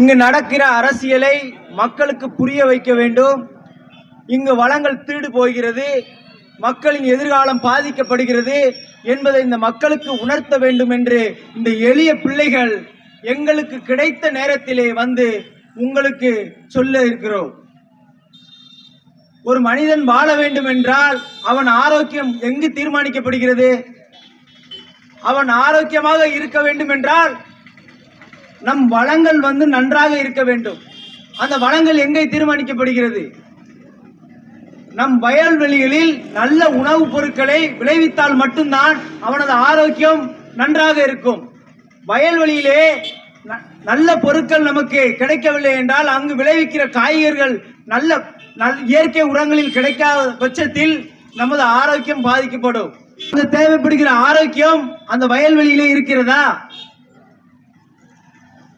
இங்கு நடக்கிற அரசியலை மக்களுக்கு புரிய வைக்க வேண்டும். இங்கு வளங்கள் திருடு போகிறது. மக்களின் எதிர்காலம் பாதிக்கப்படுகிறது என்பதை இந்த மக்களுக்கு உணர்த்த வேண்டும் என்று இந்த எளிய பிள்ளைகள் எங்களுக்கு கிடைத்த நேரத்திலே வந்து உங்களுக்கு சொல்ல இருக்கிறோம். ஒரு மனிதன் வாழ வேண்டும் என்றால் அவன் ஆரோக்கியம் எங்கு தீர்மானிக்கப்படுகிறது? அவன் ஆரோக்கியமாக இருக்க வேண்டும் என்றால் நம் வளங்கள் வந்து நன்றாக இருக்க வேண்டும். அந்த வளங்கள் எங்கே தீர்மானிக்கப்படுகிறது? நம் வயல்வெளிகளில் நல்ல உணவுப் பொருட்களை விளைவித்தால் மட்டும்தான் அவனது ஆரோக்கியம் நன்றாக இருக்கும். வயல்வெளியிலே ந- நல்ல பொருட்கள் நமக்கு கிடைக்கவில்லை என்றால் அங்கு விளைவிக்கிற காய்கறிகள் நல்ல நல்- இயற்கை உரங்களில் கிடைக்காத பட்சத்தில் நமது ஆரோக்கியம் பாதிக்கப்படும். தேவைப்படுகிற ஆரோக்கியம் அந்த வயல்வெளியிலே இருக்கிறதா?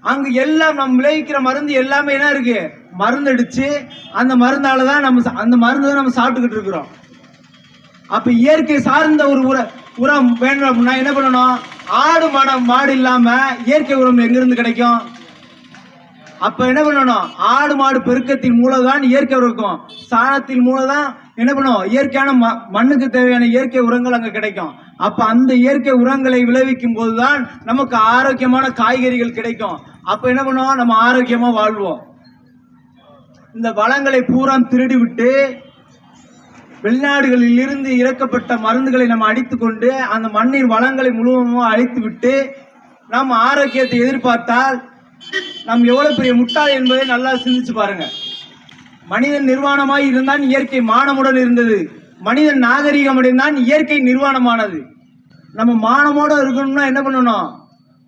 அங்க எல்லாம் நம்ம விளைவிக்கிற மருந்து எல்லாமே என்ன இருக்கு? மருந்து அடிச்சு அந்த மருந்தால தான் நம்ம அந்த மருந்து தான் நம்ம சாப்பிட்டுக்கிட்டு இருக்கிறோம். அப்ப இயற்கை சார்ந்த ஒரு உர உரம் வேணும் அப்படின்னா என்ன பண்ணணும்? ஆடு மாடம் மாடு இல்லாம இயற்கை உரம் எங்கிருந்து கிடைக்கும்? அப்ப என்ன பண்ணணும்? ஆடு மாடு பெருக்கத்தின் மூலம் தான் இயற்கை உரம் இருக்கும். சாணத்தின் மூலம் தான் என்ன பண்ணும்? இயற்கையான ம- மண்ணுக்கு தேவையான இயற்கை உரங்கள் அங்க கிடைக்கும். அப்ப அந்த இயற்கை உரங்களை விளைவிக்கும் போதுதான் நமக்கு ஆரோக்கியமான காய்கறிகள் கிடைக்கும். அப்ப என்ன பண்ணுவோம்? நம்ம ஆரோக்கியமா வாழ்வோம். இந்த வளங்களை பூரா திருடி விட்டு வெளிநாடுகளில் இருந்து இறக்கப்பட்ட மருந்துகளை நம்ம அடித்துக் கொண்டு அந்த மண்ணின் வளங்களை முழுவதுமாக அழித்து விட்டு நாம் ஆரோக்கியத்தை எதிர்பார்த்தால் நாம் எவ்வளவு பெரிய முட்டாள் என்பதை நல்லா சிந்திச்சு பாருங்க. மனிதன் நிர்வாணமாய் இருந்தான் இயற்கை மானமுடன் இருந்தது. மனிதன் நாகரிகம் அடைந்தான் இயற்கை நிர்வாணமானது. நம்ம மானமோட இருக்கணும்னா என்ன பண்ணணும்?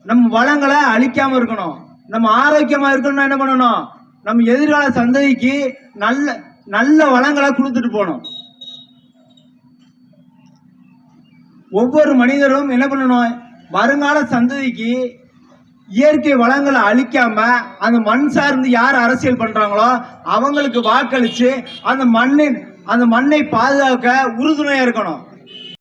நம்ம வளங்களை அழிக்காம இருக்கணும். நம்ம ஆரோக்கியமா இருக்கணும்னா என்ன பண்ணணும்? நம்ம எதிர்கால சந்ததிக்கு நல்ல நல்ல வளங்களை கொடுத்துட்டு போகணும். ஒவ்வொரு மனிதரும் என்ன பண்ணணும்? வருங்கால சந்ததிக்கு இயற்கை வளங்களை அழிக்காம அந்த மண் சார்ந்து யார் அரசியல் பண்றாங்களோ அவங்களுக்கு வாக்களிச்சு அந்த மண்ணின் அந்த மண்ணை பாதுகாக்க உறுதுணையா இருக்கணும்.